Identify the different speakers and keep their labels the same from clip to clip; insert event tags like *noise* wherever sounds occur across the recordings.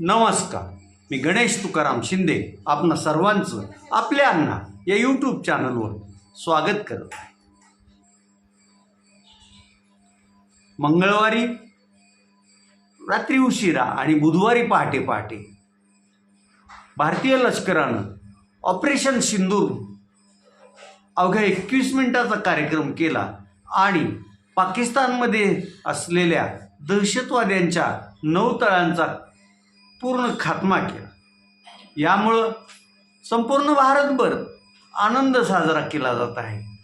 Speaker 1: नमस्कार. मी गणेश तुकाराम शिंदे आपणा सर्वांचं आपल्या अण्णा या यूट्यूब चॅनलवर स्वागत करत आहे. मंगळवारी रात्री उशिरा आणि बुधवारी पहाटे पहाटे भारतीय लष्करानं ऑपरेशन सिंदूर अवघ्या एकवीस मिनिटाचा कार्यक्रम केला आणि पाकिस्तानमध्ये असलेल्या दहशतवाद्यांच्या नऊ तळांचा पूर्ण खात्मा केला. यामुळं संपूर्ण भारतभर आनंद साजरा केला जात आहे.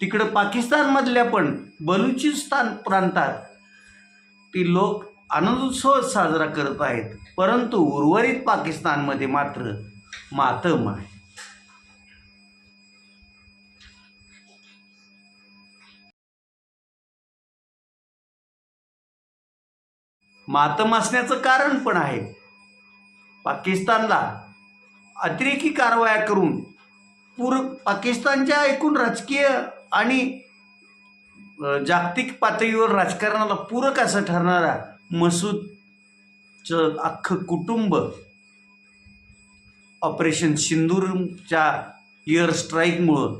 Speaker 1: तिकडं पाकिस्तानमधल्या पण बलुचिस्तान प्रांतात ती लोक आनंदोत्सव साजरा करत आहेत. परंतु उर्वरित पाकिस्तानमध्ये मात्र मातम आहे. मातम असण्याचं कारण पण आहे. पाकिस्तानला अतिरेकी कारवाया करून पूर पाकिस्तानच्या एकूण राजकीय आणि जागतिक पातळीवर राजकारणाला पूरक असं ठरणारा मसूदचं अख्खं कुटुंब ऑपरेशन सिंदूरच्या एअर स्ट्राईकमुळं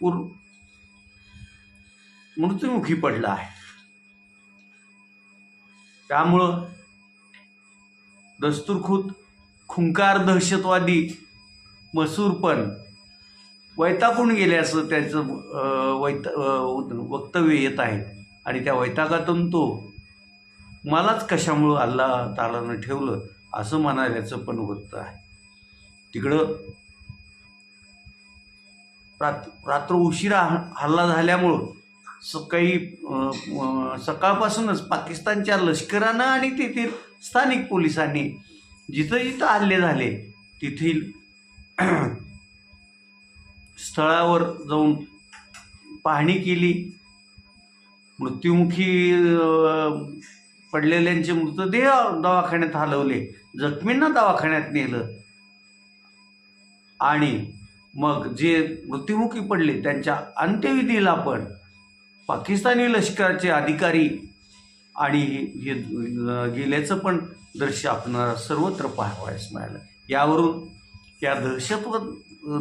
Speaker 1: पूर मृत्युमुखी पडलं आहे. त्यामुळं दस्तूरखुद खुंकार दहशतवादी मसूर पण गेले असं त्याचं वैता वैत वक्तव्य येत आहे. आणि त्या वैतागातून तो मलाच कशामुळं अल्ला तालानं ठेवलं असं म्हणाल्याचं पण वृत्त आहे. तिकडं रात रात्र उशिरा हल्ला झाल्यामुळं सकाळी सकाळपासूनच पाकिस्तानच्या लष्करानं आणि तेथील स्थानिक पोलिसांनी जिथं जिथं हल्ले झाले तेथील *clears throat* स्थळावर जाऊन पाहणी केली. मृत्युमुखी पडलेल्यांचे मृतदेह दवाखान्यात हलवले. जखमींना दवाखान्यात नेलं. आणि मग जे मृत्युमुखी पडले त्यांच्या अंत्यविधीला पण पाकिस्तानी लष्कराचे अधिकारी आणि हे गेल्याचं पण दृश्य आपणाला सर्वत्र पाहावयास मिळालं. यावरून या दहशतवाद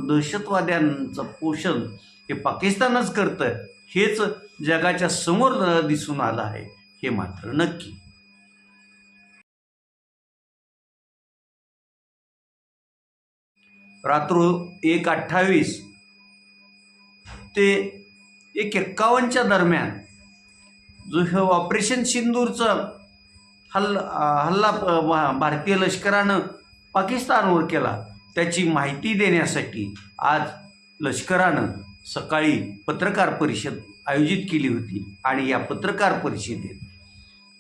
Speaker 1: दहशतवाद्यांचं पोषण हे पाकिस्तानच करतं हेच जगाच्या समोर दिसून आलं आहे हे मात्र नक्की. रात्र एक अठ्ठावीस ते एक एक्कावन्नच्या दरम्यान जो हे ऑपरेशन सिंदूरचं हल्ला हल्ला भारतीय लष्करानं पाकिस्तानवर केला त्याची माहिती देण्यासाठी आज लष्करानं सकाळी पत्रकार परिषद आयोजित केली होती आणि या पत्रकार परिषदेत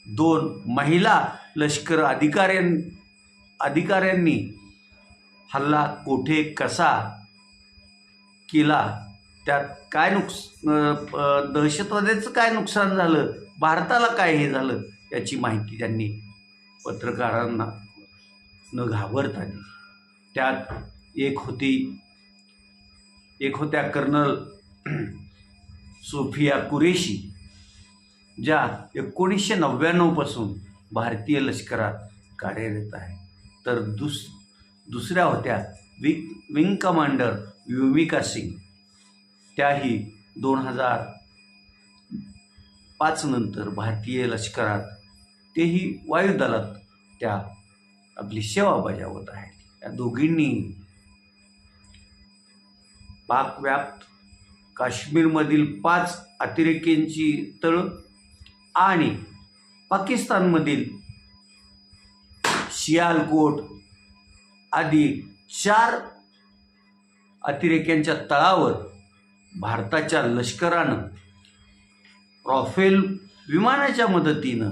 Speaker 1: दोन महिला लष्कर अधिकाऱ्यां अधिकाऱ्यांनी हल्ला कोठे कसा केला त्यात काय नुकस दहशतवाद्याचं काय नुकसान झालं? भारताला काय हे झालं? याची माहिती त्यांनी पत्रकारांना न घाबरता दिली. त्यात एक होती एक होत्या कर्नल सोफिया कुरेशी ज्या एकोणीसशे नव्याण्णवपासून भारतीय लष्करात कार्यरत आहे. तर दुस दुसऱ्या होत्या वि विंग कमांडर युविका सिंग. त्याही दोन हजार पाच नंतर भारतीय लष्करात तेही वायुदलात त्या आपली सेवा बजावत आहेत. या दोघींनी पाकव्याप्त काश्मीरमधील पाच अतिरेक्यांची तळ आणि पाकिस्तानमधील सियालकोट आदी चार अतिरेक्यांच्या तळावर भारताच्या लष्करानं रॉफेल विमानाच्या मदतीनं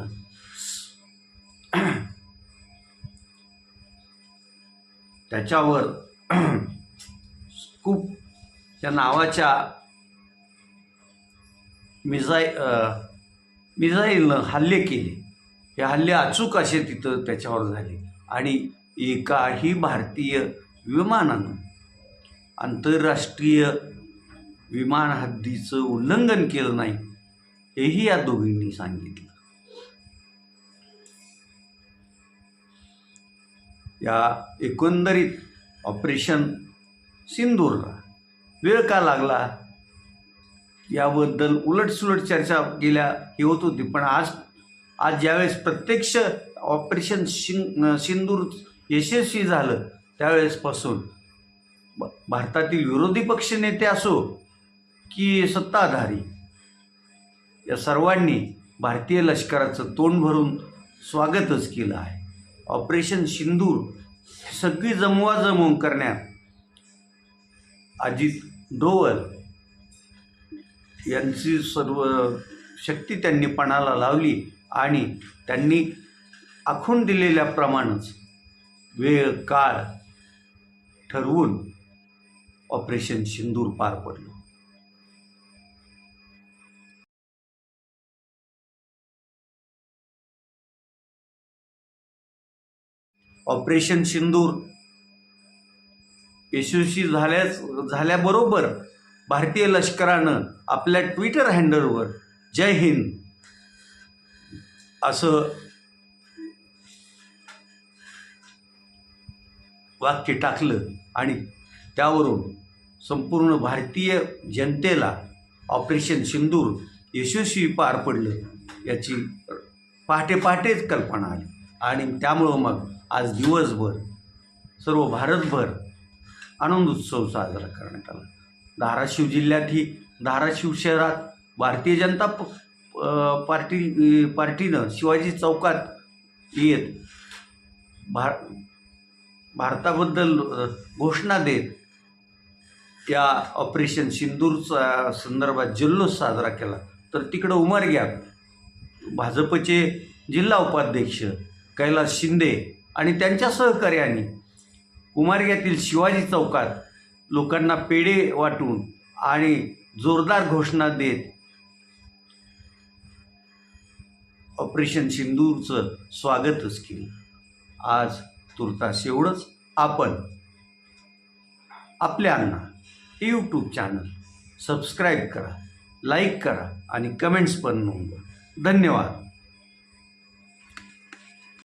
Speaker 1: त्याच्यावर स्कूप या नावाच्या मिझाई मिझाईलनं हल्ले केले. हे हल्ले अचूक असे तिथं त्याच्यावर झाले. आणि एकाही भारतीय विमानानं आंतरराष्ट्रीय विमान हद्दीचं उल्लंघन केलं नाही हेही या दोघींनी सांगितलं. या एकंदरीत ऑपरेशन सिंदूरला वेळ का लागला? याबद्दल उलटसुलट चर्चा केल्या हे होत होती पण आज आज ज्यावेळेस प्रत्यक्ष ऑपरेशन शिं सिंदूर यशस्वी झालं त्यावेळेसपासून भारतातील विरोधी पक्षनेते असो की सत्ताधारी. या सर्वांनी भारतीय लष्कराचं तोंड भरून स्वागतच केलं आहे. ऑपरेशन सिंदूर सगळी जमवाजमव करण्यात अजित डोवल यांची सर्व शक्ती त्यांनी पणाला लावली आणि त्यांनी आखून दिलेल्याप्रमाणेच वेळ काळ ठरवून ऑपरेशन सिंदूर पार पडलं. ऑपरेशन सिंदूर. यशस्वी झाल्याच झाल्याबरोबर भारतीय लष्करानं आपल्या ट्विटर हँडलवर जय हिंद असं वाक्य टाकलं आणि त्यावरून संपूर्ण भारतीय जनतेला ऑपरेशन सिंदूर यशस्वी पार पडलं याची पहाटे पहाटेच कल्पना आली. आणि त्यामुळं मग आज दिवसभर सर्व भारतभर आनंद उत्सव साजरा करण्यात आला. धाराशिव जिल्ह्यातही धाराशिव शहरात भारतीय जनता प पार्टी पार्टीनं शिवाजी चौकात येत भार भारताबद्दल घोषणा देत या ऑपरेशन सिंदूरचा संदर्भात जल्लोष साजरा केला. तर तिकडं उमरग्यात भाजपचे जिल्हा उपाध्यक्ष कैलास शिंदे आणि त्यांच्या सहकार्याने उमरग्यातील शिवाजी चौकात लोकांना पेढे वाटून आणि जोरदार घोषणा देत ऑपरेशन सिंदूरचं स्वागतच केलं. आज तुर्तास एवढंच. आपण आपल्यांना यूट्यूब चॅनल सबस्क्राईब करा लाईक करा आणि कमेंट्स पण नोंदवा. धन्यवाद.